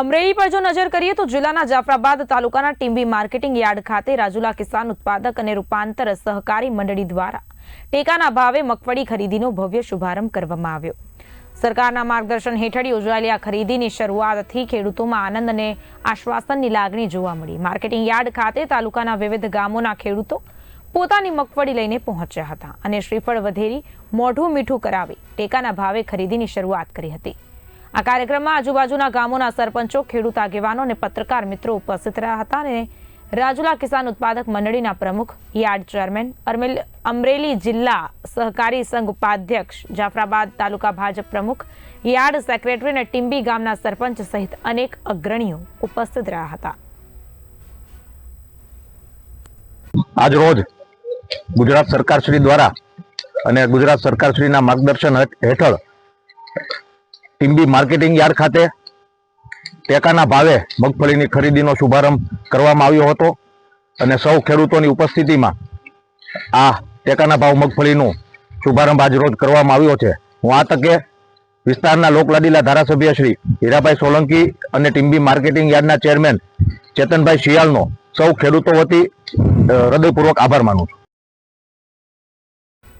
અમરેલી પર જો નજર કરીએ તો જિલ્લાના જાફરાબાદ તાલુકાના ટીંબી માર્કેટિંગ યાર્ડ ખાતે રાજુલા કિસાન ઉત્પાદક અને રૂપાંતર સહકારી મંડળી દ્વારા ટેકાના ભાવે મગફળી ખરીદીનો ભવ્ય શુભારંભ કરવામાં આવ્યો. સરકારના માર્ગદર્શન હેઠળ યોજાયેલી આ ખરીદીની શરૂઆતથી ખેડૂતોમાં આનંદ અને આશ્વાસનની લાગણી જોવા મળી. માર્કેટિંગ યાર્ડ ખાતે તાલુકાના વિવિધ ગામોના ખેડૂતો પોતાની મગફળી લઈને પહોંચ્યા હતા અને શ્રીફળ વધેરી મોઢું મીઠું કરાવી ટેકાના ભાવે ખરીદીની શરૂઆત કરી હતી. આ કાર્યક્રમમાં આજુબાજુના ગામોના સરપંચો, ખેડૂત આગેવાનો અને પત્રકાર મિત્રો ઉપસ્થિત રહ્યા હતા અને રાજુલા કિસાન ઉત્પાદક મંડળીના પ્રમુખ, યાર્ડ ચેરમેન અમરેલી જિલ્લા સહકારી સંઘ ઉપાધ્યક્ષ, જાફરાબાદ તાલુકા ભાજપ પ્રમુખ, યાર્ડ સેક્રેટરી અને ટીમ્બી ગામના સરપંચ સહિત અનેક અગ્રણીઓ ઉપસ્થિત રહ્યા હતા. આજ રોજ ગુજરાત સરકાર શ્રી દ્વારા અને ગુજરાત સરકાર શ્રીના માર્ગદર્શન હેઠળ ટીમ્બી માર્કેટિંગ યાર્ડ ખાતે ટેકાના ભાવે મગફળીની ખરીદીનો શુભારંભ કરવામાં આવ્યો હતો અને સૌ ખેડૂતોની ઉપસ્થિતિમાં આ ટેકાના ભાવ મગફળીનું શુભારંભ આજ રોજ કરવામાં આવ્યો છે. હું આ તકે વિસ્તારના લોકલાડીલા ધારાસભ્ય શ્રી હીરાભાઈ સોલંકી અને ટીમ્બી માર્કેટિંગ યાર્ડના ચેરમેન ચેતનભાઈ શિયાળનો સૌ ખેડૂતો વતી હૃદયપૂર્વક આભાર માનું છું.